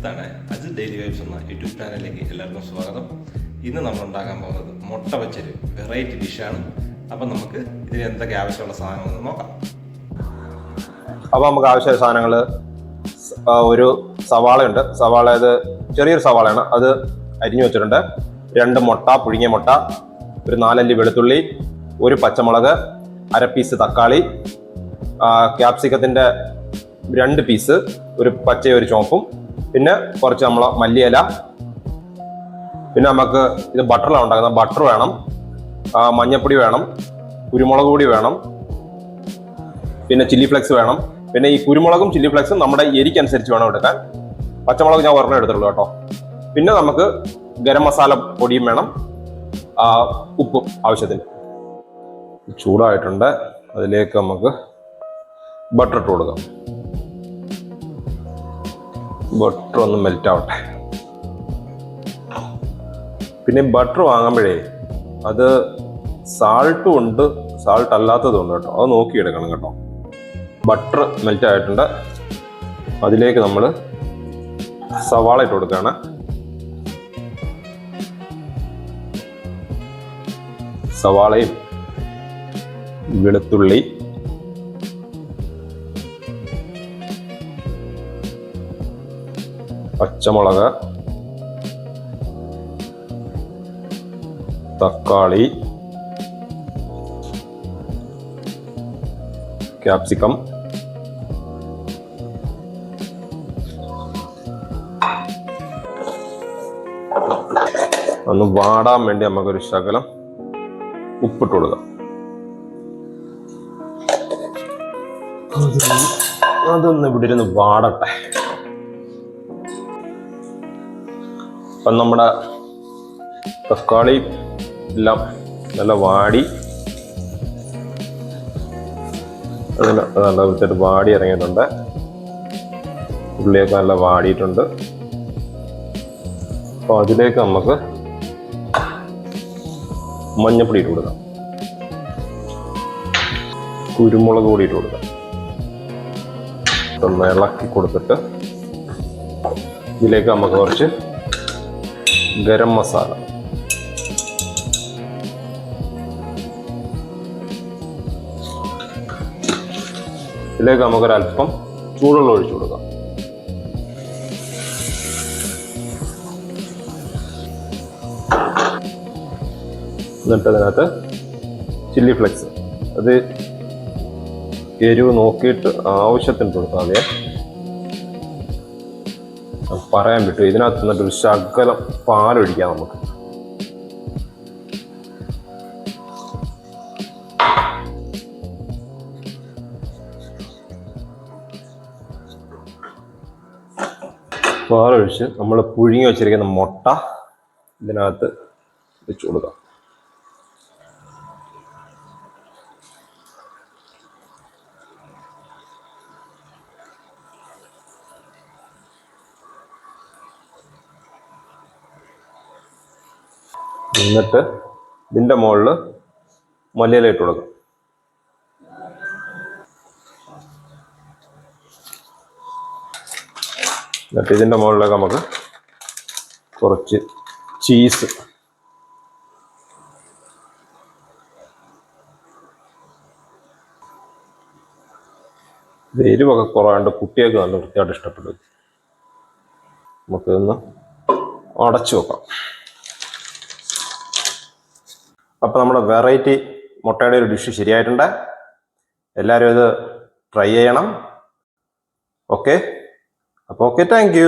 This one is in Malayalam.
അജിത്താണ് അജിത് ഡെയിലി വൈബ്സ് എന്ന യൂട്യൂബ് ചാനലിലേക്ക് എല്ലാവർക്കും സ്വാഗതം. ഇന്ന് നമ്മൾ ഉണ്ടാക്കാൻ പോകുന്നത് മുട്ട വെച്ചൊരു വെറൈറ്റി ഡിഷാണ് അപ്പം നമുക്ക് ഇതിന് എന്തൊക്കെ ആവശ്യമുള്ള സാധനങ്ങളെന്ന് നോക്കാം. അപ്പോൾ നമുക്ക് ആവശ്യമായ സാധനങ്ങൾ ഒരു സവാളയുണ്ട്. സവാള ഇത് ചെറിയൊരു സവാളയാണ്. അത് അരിഞ്ഞു വെച്ചിട്ടുണ്ട്. രണ്ട് മുട്ട പുഴുങ്ങിയ മുട്ട ഒരു നാലല്ലി വെളുത്തുള്ളി ഒരു പച്ചമുളക് അര പീസ് തക്കാളി ക്യാപ്സിക്കത്തിന്റെ രണ്ട് പീസ് ഒരു പച്ചയും ഒരു ചുവപ്പും പിന്നെ കുറച്ച് നമ്മൾ മല്ലിയില. പിന്നെ നമുക്ക് ഇത് ബട്ടറിലാണ് ഉണ്ടാക്കുന്നത്. ബട്ടർ വേണം. മഞ്ഞപ്പൊടി വേണം. കുരുമുളക് പൊടി വേണം. പിന്നെ ചില്ലി ഫ്ലെക്സ് വേണം. പിന്നെ ഈ കുരുമുളകും ചില്ലി ഫ്ലെക്സും നമ്മുടെ എരിക്കനുസരിച്ച് വേണം എടുക്കാൻ. പച്ചമുളക് ഞാൻ ഒരെണ്ണം എടുത്തുള്ളൂ കേട്ടോ. പിന്നെ നമുക്ക് ഗരം മസാല പൊടിയും വേണം. ഉപ്പും ആവശ്യത്തിന്. ചൂടായിട്ടുണ്ട്. അതിലേക്ക് നമുക്ക് ബട്ടർ ഇട്ട് കൊടുക്കാം. ബട്ടർ ഒന്ന് മെൽറ്റ് ആവട്ടെ പിന്നെ ബട്ടർ വാങ്ങുമ്പോഴേ അത് സാൾട്ടും ഉണ്ട് സാൾട്ട് അല്ലാത്തതും ഉണ്ട് കേട്ടോ. അത് നോക്കി എടുക്കണം കേട്ടോ. ബട്ടർ മെൽറ്റ് ആയിട്ടുണ്ട് അതിലേക്ക് നമ്മൾ സവാള ഇട്ട് കൊടുക്കുകയാണ്. സവാളയും വെളുത്തുള്ളി പച്ചമുളക് തക്കാളി ക്യാപ്സിക്കം ഒന്ന് വാടാൻ വേണ്ടി നമുക്കൊരു ശകലം ഉപ്പിട്ട് കൊടുക്കാം. അതൊന്ന് ഇവിടെ ഇരുന്ന് വാടട്ടെ. അപ്പം നമ്മുടെ തക്കാളി എല്ലാം നല്ല വാടി. നല്ല വെച്ചിട്ട് വാടി ഇറങ്ങിയിട്ടുണ്ട്. ഉള്ളിയൊക്കെ നല്ല വാടിയിട്ടുണ്ട്. അപ്പോൾ അതിലേക്ക് നമുക്ക് മഞ്ഞപ്പൊടി ഇട്ട് കൊടുക്കാം. കുരുമുളക് പൊടി ഇട്ട് കൊടുക്കാം. ഒന്ന് ഇളക്കി കൊടുത്തിട്ട് ഇതിലേക്ക് നമുക്ക് കുറച്ച് ഗരം മസാല. ഇതിലേക്ക് നമുക്കൊരല്പം ചൂടുള്ള ഒഴിച്ചു കൊടുക്കാം. എന്നിട്ട് അതിനകത്ത് ചില്ലി ഫ്ലെക്സ്. അത് എരിവ് നോക്കിയിട്ട് ആവശ്യത്തിന് കൊടുത്താൽ മതിയെ. പറയാൻ പറ്റും. ഇതിനകത്ത് നിന്നിട്ട് ഒരു ശകലം പാലൊഴിക്കാം നമുക്ക്. പാലൊഴിച്ച് നമ്മൾ പുഴുങ്ങി വെച്ചിരിക്കുന്ന മുട്ട ഇതിനകത്ത് വെച്ച് കൊടുക്കാം. എന്നിട്ട് ഇതിന്റെ മുകളിൽ മല്ലിയില കൊടുക്കാം. എന്നിട്ട് ഇതിന്റെ മുകളിലേക്ക് നമുക്ക് കുറച്ച് ചീസ് എരിവൊക്കെ കുറവാണ്ട് കുട്ടികൾക്ക് നല്ല വൃത്തിയായിട്ട് ഇഷ്ടപ്പെടും. നമുക്കിതൊന്ന് അടച്ചു വെക്കാം. അപ്പോൾ നമ്മുടെ വെറൈറ്റി മുട്ടയുടെ ഒരു ഡിഷ് ശരിയായിട്ടുണ്ട്. എല്ലാവരും ഇത് ട്രൈ ചെയ്യണം. ഓക്കെ അപ്പോൾ ഓക്കെ താങ്ക്